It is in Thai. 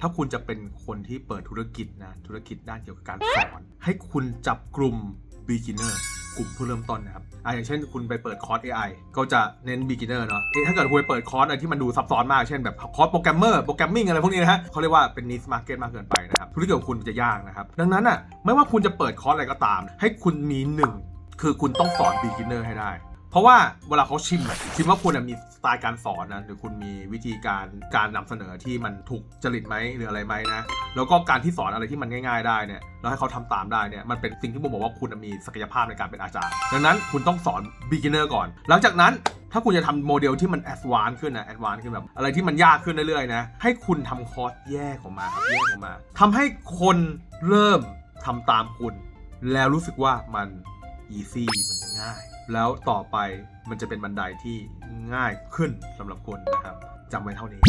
ถ้าคุณจะเป็นคนที่เปิดธุรกิจนะธุรกิจด้านเกี่ยวกับการสอน ให้คุณจับกลุ่ม beginner กลุ่มผู้เริ่มต้นนะครับอะอย่างเช่นคุณไปเปิดคอร์ส AI ก็จะเน้น beginner เนาะถ้าเกิดคุณไปเปิดคอร์สอะไรที่มันดูซับซ้อนมาก เช่นแบบคอร์สโปรแกรมเมอร์ โปรแกรมมิ่งอะไรพวกนี้นะฮะเขาเรียกว่าเป็น niche market มากเกินไปนะครับ ธุรกิจของคุณจะยากนะครับ ดังนั้นอะ ไม่ว่าคุณจะเปิดคอร์สอะไรก็ตาม ให้คุณมีหนึ่งคือคุณต้องสอน beginner ให้ได้ เพราะว่าเวลาเขาชิมชิมว่าคุณมีสไตล์การสอนนะหรือคุณมีวิธีการการนำเสนอที่มันถูกจริตไหมหรืออะไรไหมนะแล้วก็การที่สอนอะไรที่มันง่าย ๆ ได้เนี่ยแล้วให้เขาทำตามได้เนี่ยมันเป็นสิ่งที่ผมบอกว่าคุณมีศักยภาพในการเป็นอาจารย์ ดังนั้นคุณต้องสอน beginner ก่อน หลังจากนั้นถ้าคุณจะทำโมเดลที่มัน advance ขึ้นนะ advance ขึ้นแบบอะไรที่มันยากขึ้นเรื่อยๆนะให้คุณทำคอร์สแยกออกมาครับแยกออกมาทำให้คนเริ่มทำตามคุณ แล้วรู้สึกว่ามัน easy มันง่าย แล้วต่อไปมันจะเป็นบันไดที่ง่ายขึ้นสำหรับคุณนะครับจำไว้เท่านี้